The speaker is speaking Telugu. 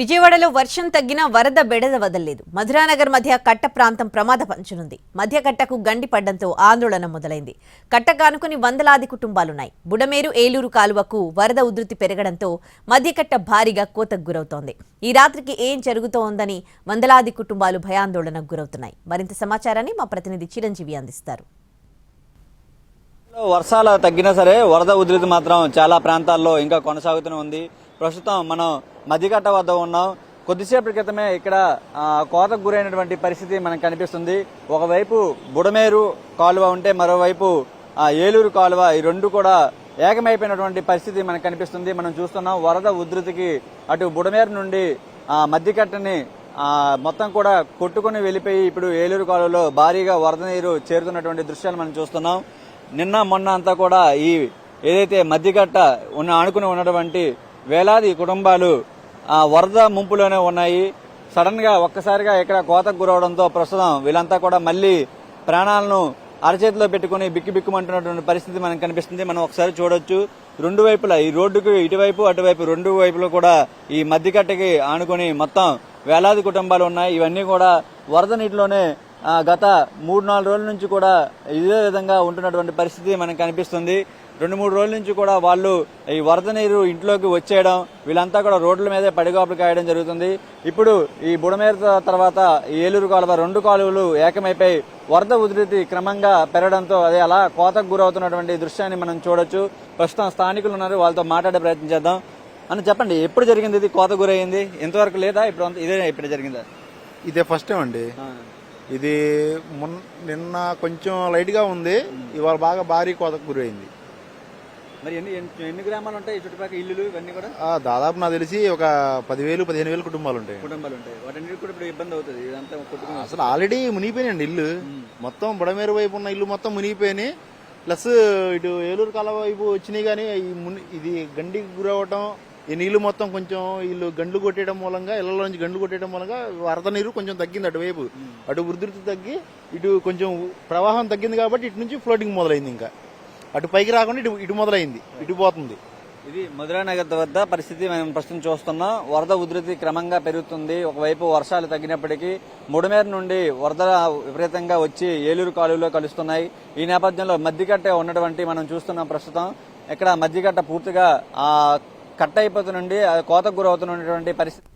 విజయవాడలో వర్షం తగ్గినా వరద బెడద వదలలేదు. మధురానగర్ మధ్య కట్ట ప్రాంతం ప్రమాద పంచునుంది. మధ్య కట్టకు గండి పడ్డంతో ఆందోళన మొదలైంది. కట్ట కానుకుని వందలాది కుటుంబాలున్నాయి. బుడమేరు ఏలూరు కాలువకు వరద ఉధృతి పెరగడంతో మధ్యకట్ట భారీగా కోతకు గురవుతోంది. ఈ రాత్రికి ఏం జరుగుతోందని వందలాది కుటుంబాలు భయాందోళనకు గురవుతున్నాయి. మరింత సమాచారాన్ని మా ప్రతినిధి చిరంజీవి అందిస్తారు. వర్షాలు తగ్గినా సరే వరద ఉధృతి మాత్రం చాలా ప్రాంతాల్లో ఇంకా కొనసాగుతూనే ఉంది. ప్రస్తుతం మనం మధ్యకట్ట వద్ద ఉన్నాం. కొద్దిసేపటి క్రితమే ఇక్కడ కోతకు గురైనటువంటి పరిస్థితి మనకు కనిపిస్తుంది. ఒకవైపు బుడమేరు కాలువ ఉంటే మరోవైపు ఆ, ఏలూరు కాలువ ఈ రెండు కూడా ఏకమైపోయినటువంటి పరిస్థితి మనకు కనిపిస్తుంది. మనం చూస్తున్నాం వరద ఉధృతికి అటు బుడమేరు నుండి ఆ, మధ్యకట్టని మొత్తం కూడా కొట్టుకుని వెళ్ళిపోయి ఇప్పుడు ఏలూరు కాలువలో భారీగా వరద నీరు చేరుతున్నటువంటి దృశ్యాలు మనం చూస్తున్నాం. నిన్న మొన్న అంతా కూడా ఈ ఏదైతే మధ్యగట్ట ఉన్న ఆనుకుని ఉన్నటువంటి వేలాది కుటుంబాలు ఆ వరద ముంపులోనే ఉన్నాయి. సడన్గా ఒక్కసారిగా ఇక్కడ కోతకు గురవడంతో ప్రస్తుతం వీళ్ళంతా కూడా మళ్ళీ ప్రాణాలను అరచేతిలో పెట్టుకుని బిక్కి బిక్కుమంటున్నటువంటి పరిస్థితి మనకు కనిపిస్తుంది. మనం ఒకసారి చూడొచ్చు. రెండు వైపులా ఈ రోడ్డుకు ఇటువైపు అటువైపు రెండు వైపులు కూడా ఈ మధ్యకట్టకి ఆనుకొని మొత్తం వేలాది కుటుంబాలు ఉన్నాయి. ఇవన్నీ కూడా వరద నీటిలోనే గత మూడు నాలుగు రోజుల నుంచి కూడా ఇదే విధంగా ఉంటున్నటువంటి పరిస్థితి మనకు కనిపిస్తుంది. రెండు మూడు రోజుల నుంచి కూడా వాళ్ళు ఈ వరద నీరు ఇంట్లోకి వచ్చేయడం వీళ్ళంతా కూడా రోడ్ల మీదే పడిగాపులు కాయడం జరుగుతుంది. ఇప్పుడు ఈ బుడమేర తర్వాత ఏలూరు కాలువ రెండు కాలువలు ఏకమైపోయి వరద ఉధృతి క్రమంగా పెరగడంతో అదే అలా కోతకు గురవుతున్నటువంటి దృశ్యాన్ని మనం చూడొచ్చు. ప్రస్తుతం స్థానికులు ఉన్నారు వాళ్ళతో మాట్లాడే ప్రయత్నం చేద్దాం. అని చెప్పండి ఎప్పుడు జరిగింది ఇది? కోత గురైంది ఇంతవరకు లేదా? ఇప్పుడు ఇదే ఇప్పుడు జరిగిందా? ఇదే ఫస్ట్ టైం అండి. ఇది మొన్న నిన్న కొంచెం లైట్గా ఉంది. ఇవాళ బాగా భారీ కోతకు గురైంది. మరి ఎన్ని ఎన్ని- గ్రామాలు ఉంటాయి? ఈ చుట్టుపక్కల ఇల్లులు ఇవన్నీ కూడా? దాదాపు నాకు తెలిసి ఒక పదివేలు పదిహేను వేలు కుటుంబాలు ఉంటాయి కుటుంబాలు ఉంటాయి వాటన్నిటి కూడా ఇప్పుడు ఇబ్బంది అవుతుంది. ఇదంతా కొట్టుకుని అసలు ఆల్రెడీ మునిగిపోయినాయండి ఇల్లు. మొత్తం బుడమేరు వైపు ఉన్న ఇల్లు మొత్తం మునిగిపోయినాయి. ప్లస్ ఇటు ఏలూరు కాలువ వైపు వచ్చినాయి కానీ ఇది గండికి గురవటం ఈ నీళ్ళు మొత్తం కొంచెం వీళ్ళు గండ్లు కొట్టేయడం మూలంగా ఇళ్ళలో నుంచి గండ్లు కొట్టేయడం మూలంగా వరద నీరు కొంచెం తగ్గింది అటువైపు. అటు ఉధృతి తగ్గి ఇటు కొంచెం ప్రవాహం తగ్గింది కాబట్టి ఇటు నుంచి ఫ్లోటింగ్ మొదలైంది ఇంకా. అటు పైకి రాకుండా ఇటు ఇటు మొదలైంది ఇటు పోతుంది. ఇది మధురా నగర్ వద్ద పరిస్థితి మనం ప్రస్తుతం చూస్తున్నాం. వరద ఉధృతి క్రమంగా పెరుగుతుంది. ఒకవైపు వర్షాలు తగ్గినప్పటికీ ముడమేర నుండి వరద విపరీతంగా వచ్చి ఏలూరు కాలువలో కలుస్తున్నాయి. ఈ నేపథ్యంలో మధ్యకట్ట ఉన్నటువంటి మనం చూస్తున్నాం ప్రస్తుతం. ఇక్కడ మధ్యగట్ట పూర్తిగా ఆ కట్ అయిపోతున్నండి కోతకు గురవుతున్నటువంటి పరిస్థితి